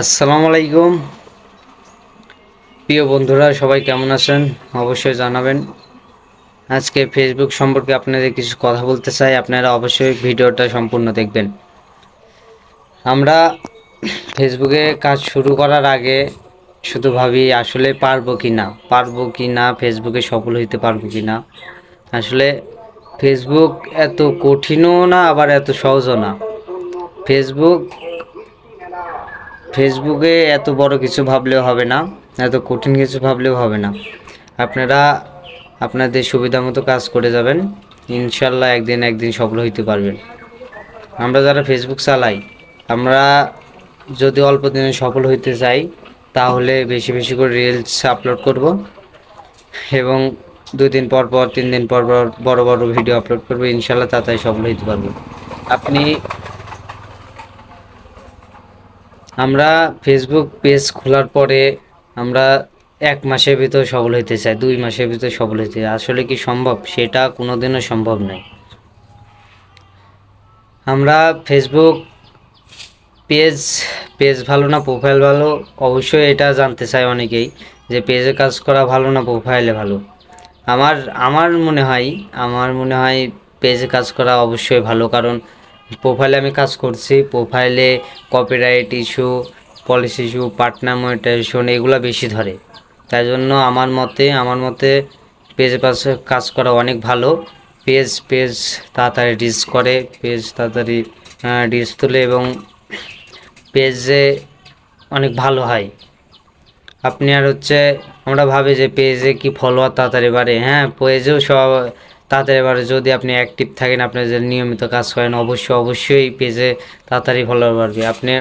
আসসালামু আলাইকুম। প্রিয় বন্ধুরা, সবাই কেমন আছেন? অবশ্যই জানাবেন। আজকে ফেসবুক সম্পর্কে আপনাদের কিছু কথা বলতে চাই। আপনারা অবশ্যই ভিডিওটা সম্পূর্ণ দেখবেন। আমরা ফেসবুকে কাজ শুরু করার আগে শুধু ভাবি, আসলে পারব কি না পারব কি না ফেসবুকে সফল হইতে পারব কি না আসলে ফেসবুক এত কঠিনও না, আবার এত সহজও না। ফেসবুক ফেসবুকে এত বড় কিছু ভাবলেও হবে না, এত কঠিন কিছু ভাবলেও হবে না। আপনারা আপনাদের সুবিধা মতো কাজ করে যাবেন, ইনশাল্লাহ একদিন একদিন সফল হইতে পারবেন। আমরা যারা ফেসবুক চালাই, আমরা যদি অল্প দিনে সফল হইতে চাই, তাহলে বেশি বেশি করে রিলস আপলোড করব এবং দুই দিন পর পর, তিন দিন পর পর বড় বড় ভিডিও আপলোড করব, ইনশাল্লাহ তাড়াতাড়ি সফল হইতে পারব। আপনি আমরা ফেসবুক পেজ খোলার পরে আমরা এক মাসের ভিতর সফল হইতে চাই, দুই মাসের ভিতর সফল হইতে চাই। আসলে কি সম্ভব? সেটা কোনোদিনও সম্ভব নয়। আমরা ফেসবুক পেজ পেজ ভালো না প্রোফাইল ভালো? অবশ্যই এটা জানতে চাই অনেকেই যে পেজে কাজ করা ভালো না প্রোফাইলে ভালো? আমার আমার মনে হয়, আমার মনে হয় পেজে কাজ করা অবশ্যই ভালো। কারণ প্রোফাইলে আমি কাজ করছি। প্রোফাইলে copyright issue policy issue partner monetisation এগুলো বেশি ধরে। তাই জন্য আমার মতে আমার মতে পেজে পাশে কাজ করা অনেক ভালো। পেজ পেজ তাড়াতাড়ি রিচ করে পেজ তাড়াতাড়ি রিচ তোলে এবং পেজে অনেক ভালো হয়। আপনি আর হচ্ছে, আমরা ভাবি যে পেজে কি ফলোয়ার তাড়াতাড়ি বাড়ে। হ্যাঁ পেজেও সব তাড়াতাড়ি বাড়ে যদি আপনি অ্যাক্টিভ থাকেন, আপনি যে নিয়মিত কাজ করেন অবশ্যই অবশ্যই পেজে তাড়াতাড়ি ফলোয়ার বাড়বে। আপনি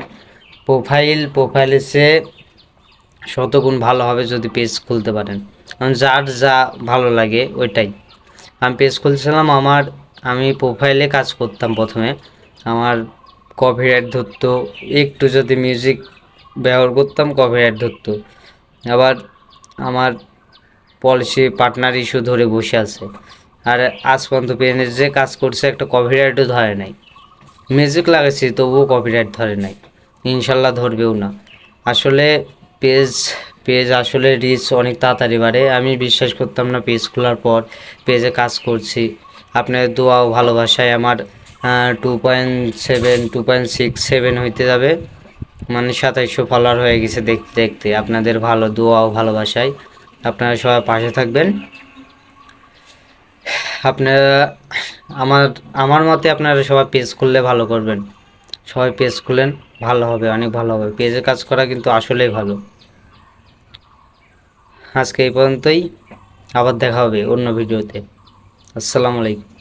প্রোফাইল প্রোফাইলে সে শতগুণ ভালো হবে যদি পেজ খুলতে পারেন। যার যা ভালো লাগে ওইটাই। আমি পেজ খুলছিলাম, আমার, আমি প্রোফাইলে কাজ করতাম প্রথমে। আমার কপিরাইট ধরতো, একটু যদি মিউজিক ব্যবহার করতাম কপিরাইট ধরতো। আবার আমার পলিসি পার্টনার ইস্যু ধরে বসে আছে। আর আজ পর্যন্ত পেনের যে কাজ করছে, একটা কপিরাইটও ধরে নাই। মিউজিক লাগাচ্ছি, তবুও কপিরাইট ধরে নাই। ইনশাল্লাহ ধরবেও না। আসলে পেজ পেজ আসলে রিচ অনেক তাড়াতাড়ি বাড়ে। আমি বিশ্বাস করতাম না পেজ খোলার পর পেজে কাজ করছি। আপনার দোয়া ও ভালোবাসায় আমার two point seven two point six seven হইতে যাবে। মানে সাতাইশশো ফলোয়ার হয়ে গেছে দেখতে দেখতে। আপনাদের ভালো দোয়া ও ভালোবাসায় আপনারা সবাই পাশে থাকবেন। আপনারা আমার আমার মতে আপনারা সবাই পেজ খুললে ভালো করবেন। সবাই পেজ খুলেন, ভালো হবে, অনেক ভালো হবে। পেজে কাজ করা কিন্তু আসলেই ভালো। আজকে এই পর্যন্তই। আবার দেখা হবে অন্য ভিডিওতে আসসালামু আলাইকুম।